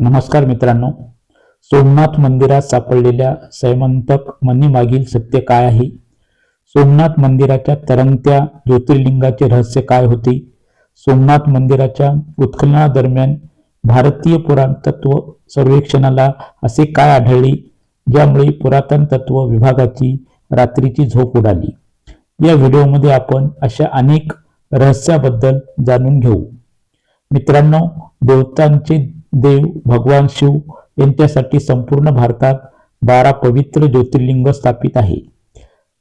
नमस्कार मित्रांनो. सोमनाथ मंदिरात सापडलेल्या सैमंतक मनीमागील सत्य काय आहे? सोमनाथ मंदिराच्या तरंगत्या ज्योतिर्लिंगाचे रहस्य काय होते? सोमनाथ मंदिराच्या उत्खननादरम्यान भारतीय पुरातत्व सर्वेक्षणाला असे काय आढळले? ज्यामुळे पुरातन तत्व विभागाची रात्रीची झोप उडाली. या व्हिडिओमध्ये आपण अशा अनेक रहस्याबद्दल जाणून घेऊ. मित्रांनो देवतांचे देव भगवान शिव यांच्यासाठी संपूर्ण भारतात बारा पवित्र ज्योतिर्लिंग स्थापित आहे.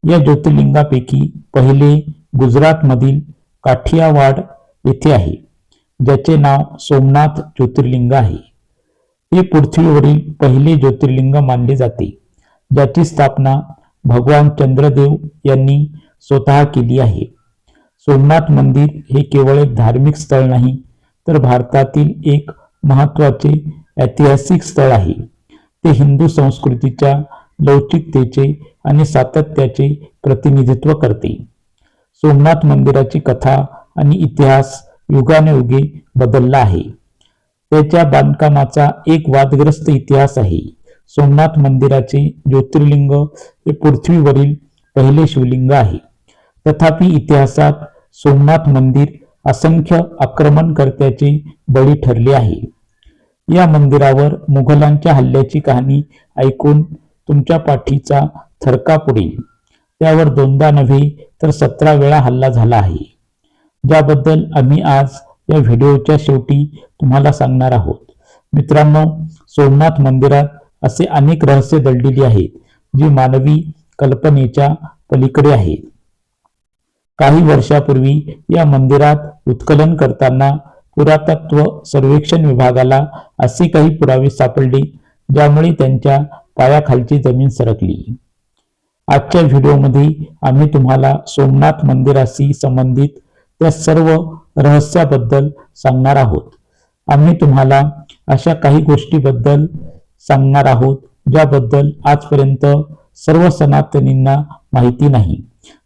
या ज्योतिर्लिंगापैकी पहिले गुजरातमधील काठियावाड येथे आहे ज्याचे नाव सोमनाथ ज्योतिर्लिंग आहे. हे पृथ्वीवरील पहिले ज्योतिर्लिंग मानले जाते ज्याची स्थापना भगवान चंद्रदेव यांनी स्वतः केली आहे. सोमनाथ मंदिर हे केवळ एक धार्मिक स्थळ नाही तर भारतातील एक महत्त्वाचे ऐतिहासिक स्थळ आहे. ते हिंदू संस्कृतीच्या लवचिकतेचे आणि सातत्याचे प्रतिनिधित्व करते. सोमनाथ मंदिराची कथा आणि इतिहास युगानुयुगे बदलला आहे. त्याच्या बांधकामाचा एक वादग्रस्त इतिहास आहे. सोमनाथ मंदिराचे ज्योतिर्लिंग हे पृथ्वीवरील पहिले शिवलिंग आहे. तथापि इतिहासात सोमनाथ मंदिर असंख्य आक्रमणकर्त्याची बळी ठरली आहे. या मंदिरावर मुघलांच्या हल्ल्याची कहाणी ऐकून तुमच्या पाठीचा थरकाप उडेल त्यावर दोनदा नव्हे तर सतरा वेळा हल्ला झाला आहे. ज्याबद्दल आम्ही आज या व्हिडिओच्या शेवटी तुम्हाला सांगणार आहोत. मित्रांनो सोमनाथ मंदिरात असे अनेक रहस्य दडलेली आहेत जी मानवी कल्पनेच्या पलीकडे आहेत. काही वर्षापूर्वी या मंदिरात उत्खनन करताना पुरातत्व सर्वेक्षण विभागाला असे काही पुरावे सापडले ज्यामुळे त्यांच्या पायाखालची जमीन सरकली. आजच्या व्हिडिओमध्ये आम्ही तुम्हाला सोमनाथ मंदिराशी संबंधित त्या सर्व रहस्याबद्दल सांगणार आहोत. आम्ही तुम्हाला अशा काही गोष्टीबद्दल सांगणार आहोत ज्याबद्दल आजपर्यंत सर्व सनातनींना माहिती नाही.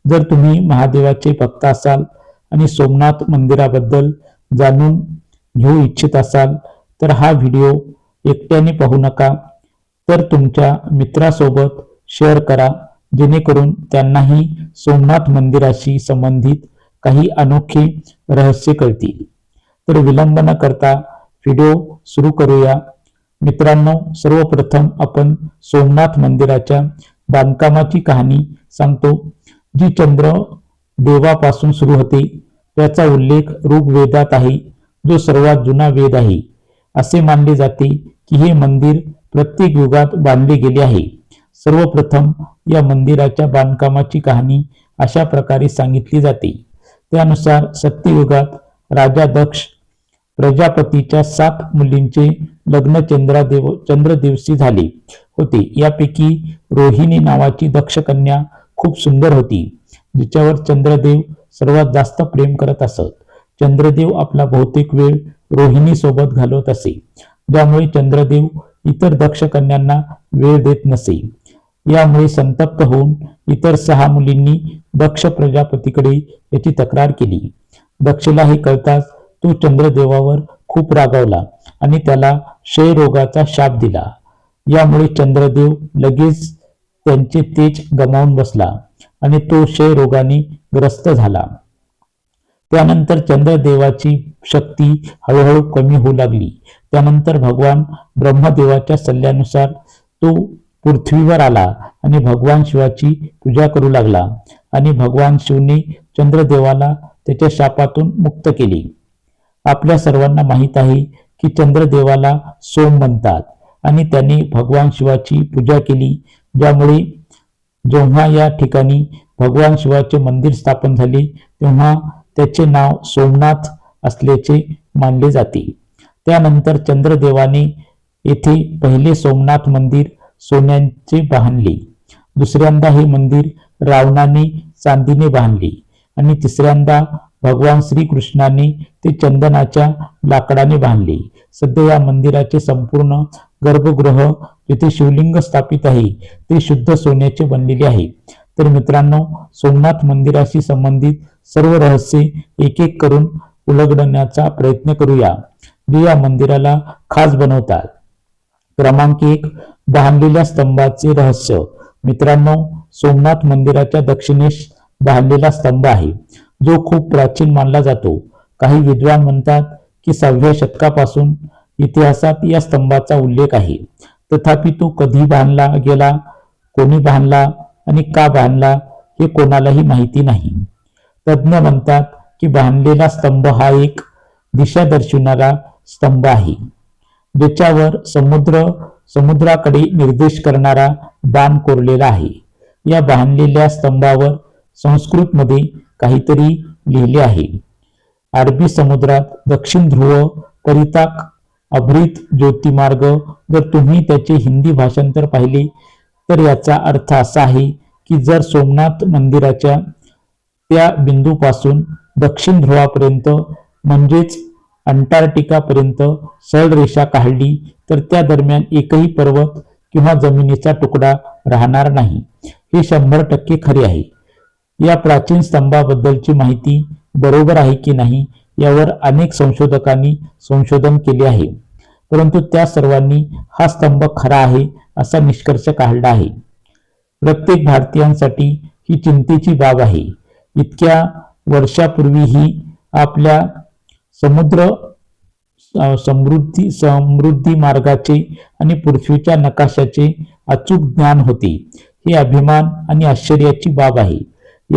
जर तुम्ही महादेवाचे भक्त असाल आणि सोमनाथ मंदिराबद्दल जाणून घेऊ इच्छित असाल तर हा व्हिडिओ एकट्याने पाहू नका. तर तुमच्या मित्रासोबत शेअर करा जेणेकरून त्यांनाही सोमनाथ मंदिराशी संबंधित काही अनोखे रहस्य कळतील. तर विलंब न करता व्हिडिओ सुरू करूया. मित्रांनो सर्वप्रथम आपण सोमनाथ मंदिराच्या बांधकामाची कहाणी सांगतो. जी चंद्र देवापासून सुरू होते त्याचा उल्लेख ऋग्वेदात आहे जो सर्वात जुना वेद आहे. असे मानले जाते की हे मंदिर प्रत्येक युगात बांधले गेले आहे. सर्वप्रथम या मंदिराच्या बांधकामाची कहाणी अशा प्रकारे सांगितली जाते. त्यानुसार सत्ययुगात राजा दक्ष प्रजापतीच्या सात मुलींचे लग्न चंद्रादेव चंद्रदिवशी झाले होते. यापैकी रोहिणी नावाची दक्षकन्या खूप सुंदर होती जिच्यावर चंद्रदेव सर्वात जास्त प्रेम करत असत. चंद्रदेव आपला बहुतेक वेळ रोहिणी सोबत घालवत असे ज्यामुळे चंद्रदेव इतर दक्ष कन्यांना वेळ देत नसे. यामुळे संतप्त होऊन इतर सहा मुलींनी दक्ष प्रजापतीकडे याची तक्रार केली. दक्षला हे कळताच तो चंद्रदेवावर खूप रागावला आणि त्याला क्षयरोगाचा शाप दिला. यामुळे चंद्रदेव लगेच त्यांचे तेज गमावून बसला आणि तो क्षयरोगाने ग्रस्त झाला. त्यानंतर चंद्रदेवाची शक्ती हळूहळू कमी होऊ लागली. त्यानंतर भगवान ब्रह्मदेवाच्या सल्ल्यानुसार तो पृथ्वीवर आला आणि भगवान शिवाची पूजा करू लागला आणि भगवान शिवने चंद्रदेवाला त्याच्या शापातून मुक्त केले. आपल्या सर्वांना माहीत आहे की चंद्रदेवाला सोम म्हणतात आणि त्याने भगवान शिवाची पूजा केली ज्यामुळे जेव्हा या ठिकाणी भगवान शिवाचे मंदिर स्थापन झाले तेव्हा त्याचे नाव सोमनाथ असल्याचे मानले जाते. त्यानंतर चंद्रदेवाने येथे पहिले सोमनाथ मंदिर सोन्याचे बांधले. दुसऱ्यांदा हे मंदिर रावणाने चांदीने बांधले आणि तिसऱ्यांदा भगवान श्रीकृष्णाने ते चंदनाच्या लाकडाने बांधले. सध्या या मंदिराचे संपूर्ण गर्भगृह जिथे शिवलिंग स्थापित आहे ते शुद्ध सोन्याचे बनलेले आहे. तर मित्रांनो सोमनाथ मंदिराशी संबंधित सर्व रहस्य एक एक करून उलगडण्याचा प्रयत्न करूया जे या मंदिराला खास बनवतात. क्रमांक एक बांधलेल्या स्तंभाचे रहस्य. मित्रांनो सोमनाथ मंदिराच्या दक्षिणेस बांधलेला स्तंभ आहे जो खूप प्राचीन मानला जातो. काही विद्वान म्हणतात की सहाव्या शतकापासून इतिहासात या स्तंभाचा उल्लेख आहे. तथापि तो कधी बांधला गेला कोणी बांधला आणि का बांधला हे कोणालाही माहिती नाही. तज्ज्ञ म्हणतात की बांधलेला स्तंभ हा एक दिशा दर्शविणारा स्तंभ आहे. ज्याच्यावर समुद्र समुद्राकडे निर्देश करणारा बाण कोरलेला आहे. या बांधलेल्या स्तंभावर संस्कृतमध्ये काहीतरी लिहिले आहे. अरबी समुद्रात दक्षिण ध्रुव परिताक अभ्रित ज्योतिमार्ग. जर तुम्ही त्याचे हिंदी भाषांतर पाहिले तर याचा अर्थ असा आहे की जर सोमनाथ मंदिराच्या त्या बिंदूपासून दक्षिण ध्रुवापर्यंत म्हणजेच अंटार्क्टिकापर्यंत सरळ रेषा काढली तर त्या दरम्यान एकही पर्वत किंवा जमिनीचा तुकडा राहणार नाही. हे शंभर टक्के खरे आहे. या प्राचीन स्तंभाबद्दलची माहिती बरोबर आहे की नाही यावर अनेक संशोधकांनी संशोधन केले आहे. परंतु त्या सर्वांनी हा स्तंभ खरा आहे असा निष्कर्ष काढला आहे. प्रत्येक भारतीयांसाठी ही चिंतेची बाब आहे. इतक्या वर्षापूर्वीही आपल्या समुद्र समृद्धी समृद्धी मार्गाचे आणि पृथ्वीच्या नकाशाचे अचूक ज्ञान होते. हे अभिमान आणि आश्चर्याची बाब आहे.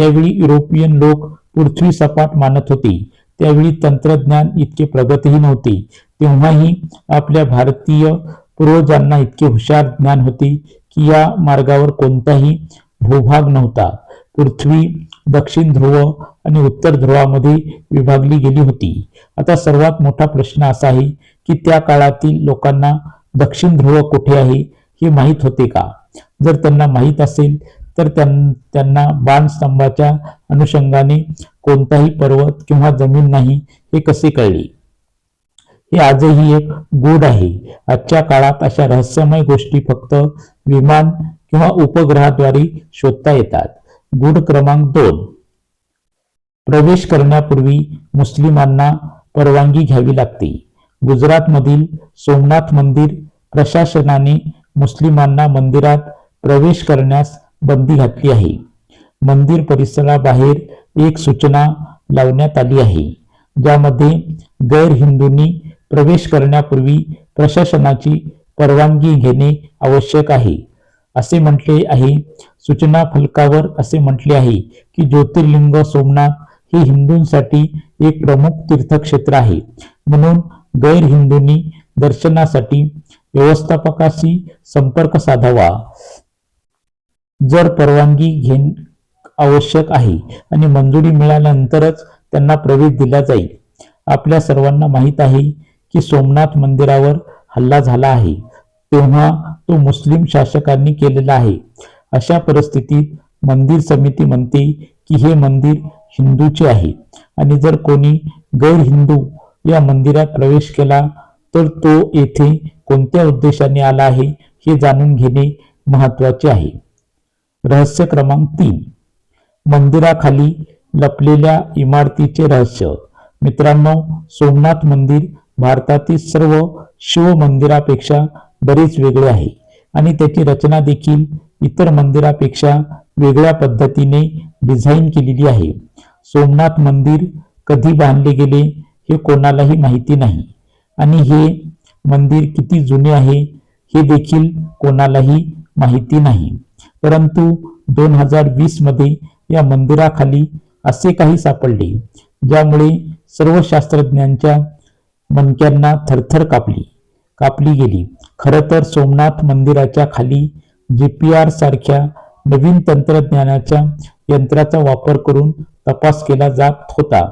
यावेळी युरोपियन लोक पृथ्वी सपाट मानत होते. त्यावेळी तंत्रज्ञान इतके प्रगतही नव्हते. तेव्हाही आपल्या भारतीय पूर्वजांना इतके हुशार ज्ञान होते की या मार्गावर कोणताही भूभाग नव्हता. पृथ्वी दक्षिण ध्रुव आणि उत्तर ध्रुवामध्ये विभागली गेली होती. आता सर्वात मोठा प्रश्न असा आहे की त्या काळातील लोकांना दक्षिण ध्रुव कुठे आहे हे माहीत होते का? जर त्यांना माहीत असेल तर त्यां- त्यांना बाणस्तंभाच्या अनुषंगाने कोणताही पर्वत किंवा जमीन नाही हे कसे कळले? हे आजही एक गूढ आहे. आजच्या काळात अशा रहस्यमय गोष्टी फक्त विमान किंवा उपग्रहाद्वारे शोधता येतात. गूढ क्रमांक दोन. प्रवेश करण्यापूर्वी मुस्लिमांना परवानगी घ्यावी लागते. गुजरातमधील सोमनाथ मंदिर प्रशासनाने मुस्लिमांना मंदिरात प्रवेश करण्यास बंदी घातली आहे. मंदिर परिसराबाहेर एक सूचना लावण्यात आली आहे. ज्यामध्ये गैर हिंदूंनी प्रवेश करण्यापूर्वी प्रशासनाची परवानगी घेणे आवश्यक आहे. असे म्हटले आहे. सूचना फलकावर असे म्हटले आहे की ज्योतिर्लिंग सोमनाथ हे हिंदूंसाठी एक प्रमुख तीर्थक्षेत्र आहे. म्हणून गैर हिंदूंनी दर्शनासाठी व्यवस्थापकाशी संपर्क साधावा. जर परवानगी घेण आवश्यक आहे आणि मंजुरी मिळाल्यानंतरच त्यांना प्रवेश दिला जाईल. आपल्या सर्वांना माहीत आहे की सोमनाथ मंदिरावर हल्ला झाला आहे. तेव्हा तो मुस्लिम शासकांनी केलेला आहे. अशा परिस्थितीत मंदिर समिती म्हणते की हे मंदिर हिंदूचे आहे आणि जर कोणी गैर हिंदू या मंदिरात प्रवेश केला तर तो येथे कोणत्या उद्देशाने आला आहे हे जाणून घेणे महत्त्वाचे आहे. रहस्य क्रमांक तीन. मंदिराखाली लपलेल्या इमारतीचे रहस्य. मित्रांनो सोमनाथ मंदिर भारतातील सर्व शिव मंदिरापेक्षा बरेच वेगळे आहे आणि त्याची रचना देखील इतर मंदिरापेक्षा वेगळ्या पद्धतीने डिझाईन केलेली आहे. सोमनाथ मंदिर कधी बांधले गेले हे कोणालाही माहिती नाही आणि हे मंदिर किती जुने आहे हे देखील कोणालाही माहिती नाही. परंतु दोन हजार वीसमध्ये या मंदिराखाली असे काही सापडले ज्यामुळे सर्व शास्त्रज्ञांच्या मणक्यांना थरथर कापली कापली गेली. खरं तर सोमनाथ मंदिराच्या खाली जीपीआर सारख्या नवीन तंत्रज्ञानाच्या यंत्राचा वापर करून तपास केला जात होता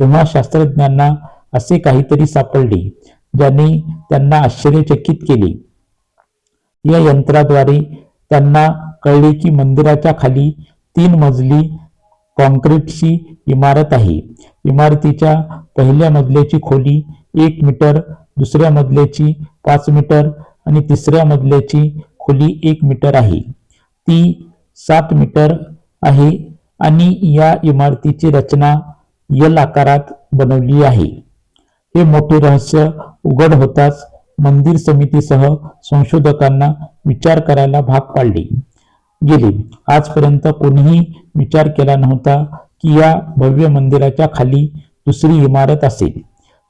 तेव्हा शास्त्रज्ञांना असे काहीतरी सापडले ज्याने त्यांना आश्चर्यचकित केले. या यंत्राद्वारे त्यांना कळले की मंदिराच्या खाली तीन मजली कॉन्क्रीटची इमारत आहे. इमारतीच्या पहिल्या मजल्याची खोली एक मीटर दुसऱ्या मजल्याची पाच मीटर आणि तिसऱ्या मजल्याची खोली एक मीटर आहे. ती सात मीटर आहे आणि या इमारतीची रचना यल आकारात बनवली आहे. हे मोठे रहस्य उघड होताच मंदिर समितीसह संशोधकांना विचार करायला भाग पाडले. गेले. आजपर्यंत कोणीही विचार केला नव्हता की या भव्य मंदिराच्या खाली दुसरी इमारत असेल.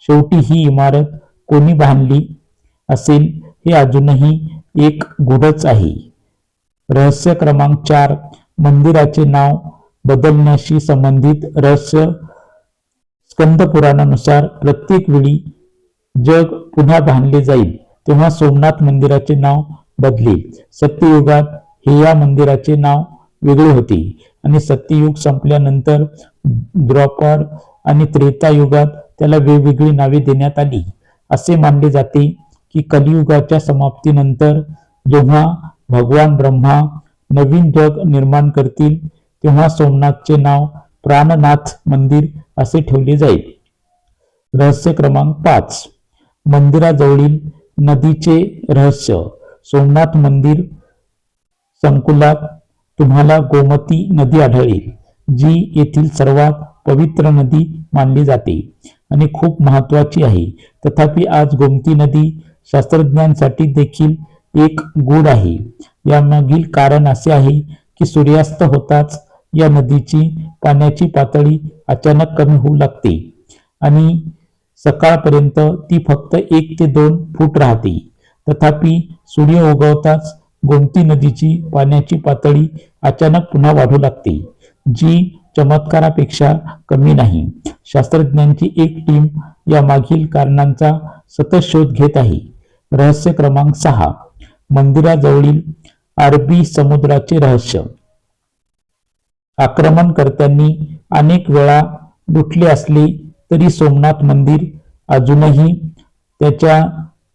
शेवटी ही इमारत कोणी बांधली असेल हे अजूनही एक गुढच आहे. रहस्य क्रमांक चार मंदिराचे नाव बदलण्याशी संबंधित रहस्य स्कंद पुराणानुसार प्रत्येक वेळी जग पुन्हा बांधले जाईल तेव्हा सोमनाथ मंदिराचे नाव बदलेल. सत्ययुगात हे या मंदिराचे नाव वेगळे होते. आणि सत्ययुग संपल्यानंतर द्वापर आणि त्रेता युगात त्याला वेगवेगळी नावे देण्यात आली. असे मानले जाते की कलियुगाच्या समाप्तीनंतर जेव्हा भगवान ब्रह्मा नवीन जग निर्माण करतील तेव्हा सोमनाथचे नाव प्राणनाथ मंदिर असे ठेवले जाईल. रहस्य क्रमांक पाच. मंदिराजवळील नदीचे रहस्य. सोमनाथ मंदिर संकुलात तुम्हाला गोमती नदी आढळेल जी येथील सर्वात पवित्र नदी मानली जाते आणि खूप महत्वाची आहे. तथापि आज गोमती नदी शास्त्रज्ञांसाठी देखील एक गूढ आहे. यामागील कारण असे आहे की सूर्यास्त होताच या नदीची पाण्याची पातळी अचानक कमी होऊ लागते आणि सकाळपर्यंत ती फक्त एक ते दोन फूट राहते. तथापि सूर्य उगवताच गोमती नदीची पाण्याची पातळी अचानक पुन्हा वाढू लागते जी चमत्कारापेक्षा कमी नाही. शास्त्रज्ञांची एक टीम या मागील कारणांचा सतत शोध घेत आहे. रहस्य क्रमांक सहा. मंदिराजवळील अरबी समुद्राचे रहस्य. आक्रमणकर्त्यांनी अनेक वेळा लुटले असले तरी सोमनाथ मंदिर अजूनही त्याच्या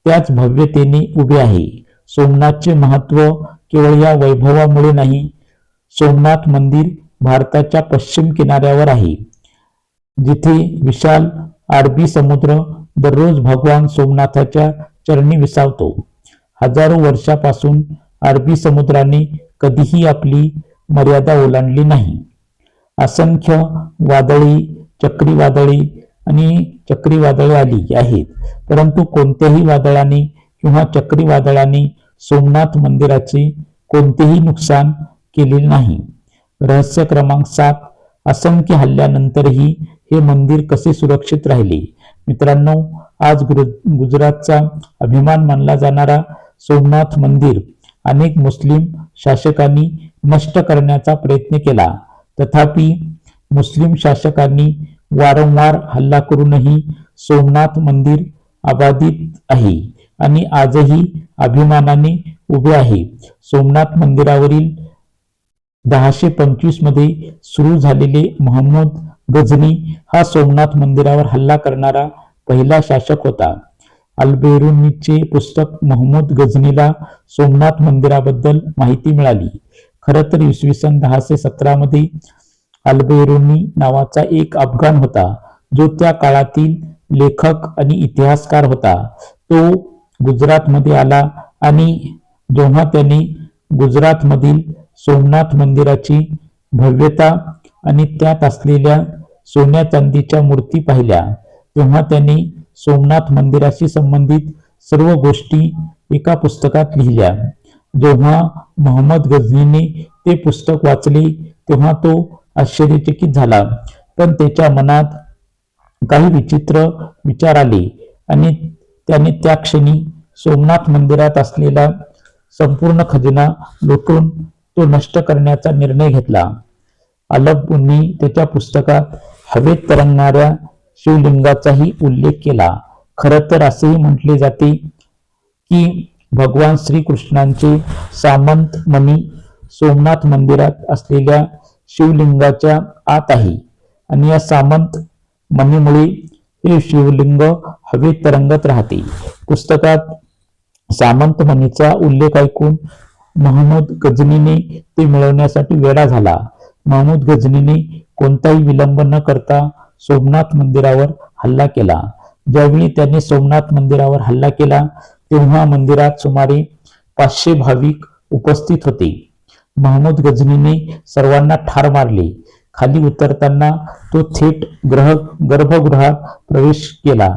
त्याच भव्यतेने उभे आहे. सोमनाथचे महत्त्व केवळ या वैभवामुळे नाही. सोमनाथ मंदिर भारताच्या पश्चिम किनाऱ्यावर आहे. जिथे विशाल अरबी समुद्र दररोज भगवान सोमनाथाच्या चरणी विसावतो. हजारो वर्षापासून अरबी समुद्राने कधीही आपली मर्यादा ओलांडली नाही. असंख्य वादळी चक्रीवादळी आणि चक्रीवादळे आली आहेत. परंतु कोणत्याही वादळाने किंवा चक्रीवादळाने सोमनाथ मंदिराचे कोणतेही नुकसान केले नाही. रहस्य क्रमांक सात असंख्य हल्ल्यानंतरही हे मंदिर कसे सुरक्षित राहिले? मित्रांनो आज गुजरातचा अभिमान मानला जाणारा सोमनाथ मंदिर अनेक मुस्लिम शासकांनी नष्ट करण्याचा प्रयत्न केला. तथापि मुस्लिम शासकांनी वारंवार हल्ला करूनही सोमनाथ मंदिर अबाधित आहे. आणि आजही अभिमानाने उभे आहे. सोमनाथ मंदिरावरील दहाशे पंचवीसमध्ये सुरू झालेले महम्मद गझनी हा सोमनाथ मंदिरावर हल्ला करणारा पहिला शासक होता. अल्बेरुनीचे पुस्तक मोहम्मद गझनीला सोमनाथ मंदिराबद्दल माहिती मिळाली. खरं तर इसवी सन दहाशे सतरा मध्ये अल्बेरुनी नावाचा एक अफगाण होता जो त्या काळातील लेखक आणि इतिहासकार होता. तो गुजरातमध्ये आला आणि जेव्हा त्यांनी गुजरातमधील सोमनाथ मंदिराची भव्यता आणि त्यात असलेल्या सोन्या चांदीच्या मूर्ती पाहिल्या तेव्हा त्यांनी सोमनाथ मंदिराशी संबंधित सर्व गोष्टी एका पुस्तकात लिहिल्या. जेव्हा मोहम्मद गझनीने ते पुस्तक वाचले तेव्हा तो आश्चर्यचकित झाला. पण त्याच्या मनात काही विचित्र विचार आले आणि त्याने त्या क्षणी सोमनाथ मंदिरात असलेला संपूर्ण खजिना लुटून तो नष्ट करण्याचा निर्णय घेतला. अलबुंनी त्याच्या पुस्तकात हवेत तरंगणाऱ्या शिवलिंगाचाही उल्लेख केला. खरं तर असेही म्हटले जाते की भगवान श्रीकृष्णांचे सामंत मनी सोमनाथ मंदिरात असलेल्या शिवलिंगाच्या आत आहे. आणि या सामंत मनीमुळे हे शिवलिंग हवेत तरंगत राहते. पुस्तकात सामंत मनीचा उल्लेख ऐकून महमूद गझनीने ते मिळवण्यासाठी वेळा झाला. महमूद गजनीने कोणताही विलंब न करता सोमनाथ मंदिरावर हल्ला केला. ज्यावेळी त्याने सोमनाथ मंदिरावर हल्ला केला तेव्हा मंदिरात सुमारे पाचशे भाविक उपस्थित होते. महमूद गजनीने सर्वांना ठार मारले. खाली उतरताना तो थेट ग्रह गर्भगृहात प्रवेश केला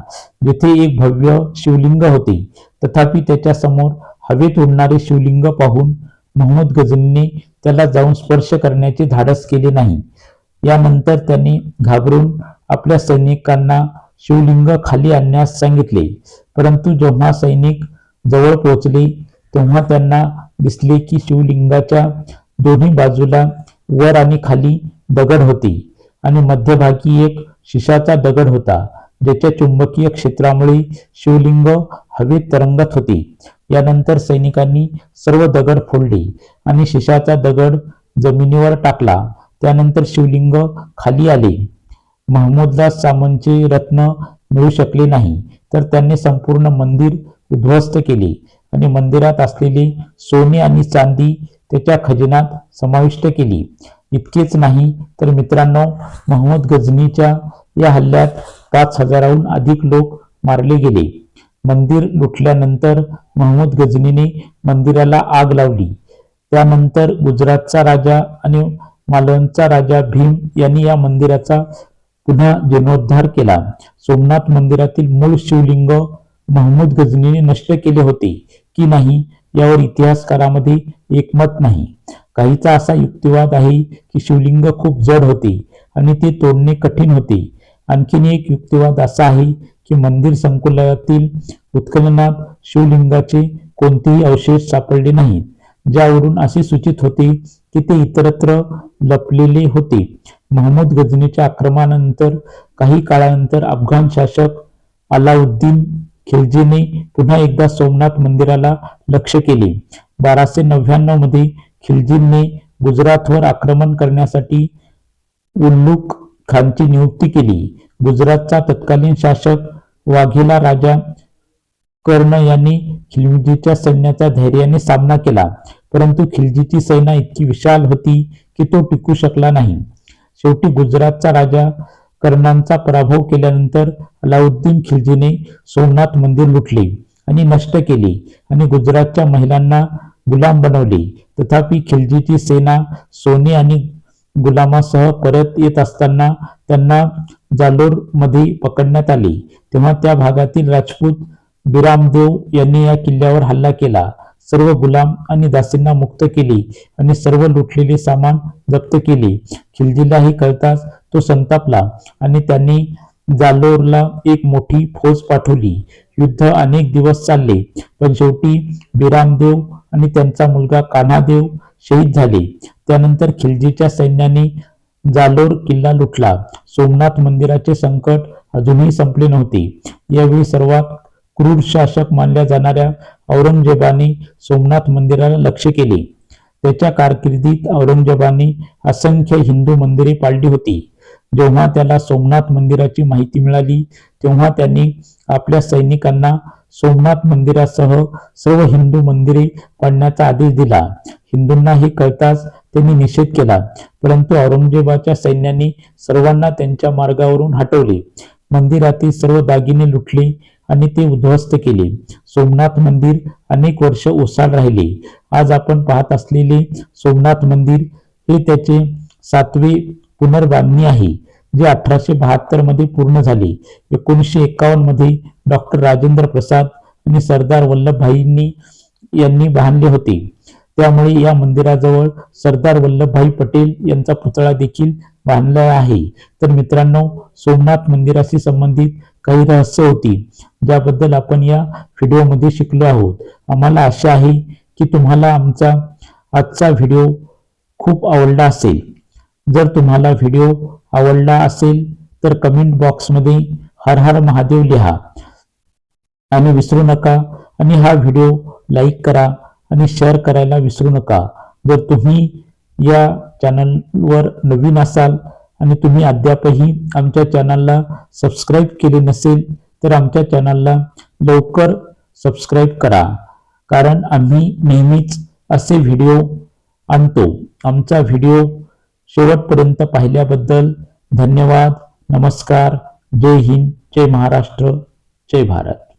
जिथे एक भव्य शिवलिंग होते. तथापि त्याच्यासमोर हवेत उडणारे शिवलिंग पाहून मोहम्मद गझनीने त्याला जाऊन स्पर्श करण्याचे धाडस केले नाही. यानंतर त्याने घाबरून आपल्या सैनिकांना शिवलिंग खाली आणण्यास सांगितले. परंतु जेव्हा सैनिक जवळ पोहोचले तेव्हा त्यांना दिसले की शिवलिंगाच्या दोन्ही बाजूला वर आणि खाली दगड होते. आणि मध्यभागी एक शिशाचा दगड होता ज्याच्या चुंबकीय क्षेत्रामुळे शिवलिंग हवेत तरंगत होते. यानंतर सैनिकांनी सर्व दगड फोडले आणि शिशाचा दगड जमिनीवर टाकला. त्यानंतर शिवलिंग खाली आले. महमूदला सामनचे रत्न मिळू शकले नाही तर त्यांनी संपूर्ण मंदिर उद्ध्वस्त केले आणि मंदिरात असलेले सोने आणि चांदी त्याच्या खजिनात समाविष्ट केली. इतकेच नाही तर मित्रांनो महमूद गझनीच्या या हल्ल्यात पाच हजाराहून अधिक लोक मारले गेले. मंदिर लुटल्यानंतर महमूद गझनीने मंदिराला आग लावली. त्यानंतर गुजरातचा राजा आणि मालवणचा राजा भीम यांनी या मंदिराचा पुन्हा जीर्णोद्धार केला. सोमनाथ मंदिरातील मूळ शिवलिंग महमूद गझनीने नष्ट केले होते की नाही यावर इतिहासकारामध्ये एकमत नाही. काहीचा असा युक्तिवाद आहे की शिवलिंग खूप जड होते आणि ते तोडणे कठीण होते. आणखीन एक युक्तिवाद असा आहे की मंदिर संकुलातील उत्खननात शिवलिंगाचे कोणतेही अवशेष सापडले नाहीत ज्यावरून असे सूचित होते की ते इतरत्र लपलेले होते. महमूद गजनीच्या आक्रमणानंतर काही काळानंतर अफगाण शासक अलाउद्दीन खिलजीने पुन्हा एकदा सोमनाथ मंदिराला लक्ष केले. बाराशे नव्याण्णवमध्ये खिलजींनी गुजरातवर आक्रमण करण्यासाठी उल्लुक खानची नियुक्ती केली. गुजरातचा तत्कालीन शासक वाघेला राजा कर्ण यांनी खिलजीच्या सैन्याचा धैर्याने सामना केला. परंतु खिलजीची सेना इतकी विशाल होती की तो टिकू शकला नाही. शेवटी गुजरातचा राजा कर्णांचा पराभव केल्यानंतर अलाउद्दीन खिलजीने सोमनाथ मंदिर लुटले आणि नष्ट केले आणि गुजरातच्या महिलांना गुलाम बनवले. तथापि खिलजीची सेना सोने आणि गुलामासह परत येत असताना त्यांना जालोरमध्ये पकडण्यात आले. तेव्हा त्या भागातील राजपूत बिरामदेव यांनी या किल्ल्यावर हल्ला केला. सर्व गुलाम आणि दासींना मुक्त केले आणि सर्व लुटलेले सामान जप्त केले. खिलजीला हे कळताच तो संतापला आणि त्यांनी जालोरला एक मोठी फौज पाठवली. युद्ध अनेक दिवस चालले पण शेवटी बिरामदेव आणि त्यांचा मुलगा कान्हादेव शहीद झाले. त्यानंतर खिलजीच्या सैन्याने जालोर किल्ला लुटला. सोमनाथ मंदिराचे संकट अजूनही संपले नव्हते. यावेळी सर्वात क्रूर शासक मानल्या जाणाऱ्या औरंगजेबाने सोमनाथ मंदिराला लक्ष केले. त्याच्या कारकिर्दीत औरंगजेबाने असंख्य हिंदू मंदिरे पाडली होती. जेव्हा त्याला सोमनाथ मंदिराची माहिती मिळाली तेव्हा त्यांनी आपल्या सैनिकांना सोमनाथ मंदिरासह सर्व हिंदू मंदिरे पाडण्याचा आदेश दिला. हिंदूंना हे कळताच त्यांनी निषेध केला. परंतु औरंगजेबाच्या सैन्याने सर्वांना त्यांच्या मार्गावरून हटवले. मंदिरातील सर्व दागिने लुटले आणि ते उद्ध्वस्त केले. सोमनाथ मंदिर अनेक वर्ष ओसाड राहिले. आज आपण पाहत असलेले सोमनाथ मंदिर हे त्याचे सातवे पुनर्बांधणी आहे जे अठराशे बहात्तरमध्ये पूर्ण झाले. एकोणीसशे एकावन्नमध्ये डॉक्टर राजेंद्र प्रसाद आणि सरदार वल्लभभाईंनी यांनी बांधले होते. त्यामुळे या मंदिराजवळ सरदार वल्लभभाई पटेल यांचा पुतळा देखील बांधला आहे. तर मित्रांनो सोमनाथ मंदिराशी संबंधित काही रहस्य होती ज्याबद्दल आपण या व्हिडिओमध्ये शिकलो आहोत. आम्हाला आशा आहे की तुम्हाला आमचा आजचा व्हिडिओ खूप आवडला असेल. जर तुम्हाला व्हिडिओ आवडला असेल तर कमेंट बॉक्समध्ये हर हर महादेव लिहा. आणि विसरू नका. आणि हा व्हिडिओ लाईक करा आणि शेअर करायला विसरू नका. जर तुम्ही या चॅनलवर नवीन असाल आणि तुम्ही अद्यापही आमच्या चॅनलला सबस्क्राईब केले नसेल तर आमच्या चॅनलला लवकर सबस्क्राईब करा. कारण आम्ही नेहमीच असे व्हिडिओ आणतो. आमचा व्हिडिओ शेवटपर्यंत पाहिल्याबद्दल धन्यवाद. नमस्कार. जय हिंद. जय महाराष्ट्र. जय भारत.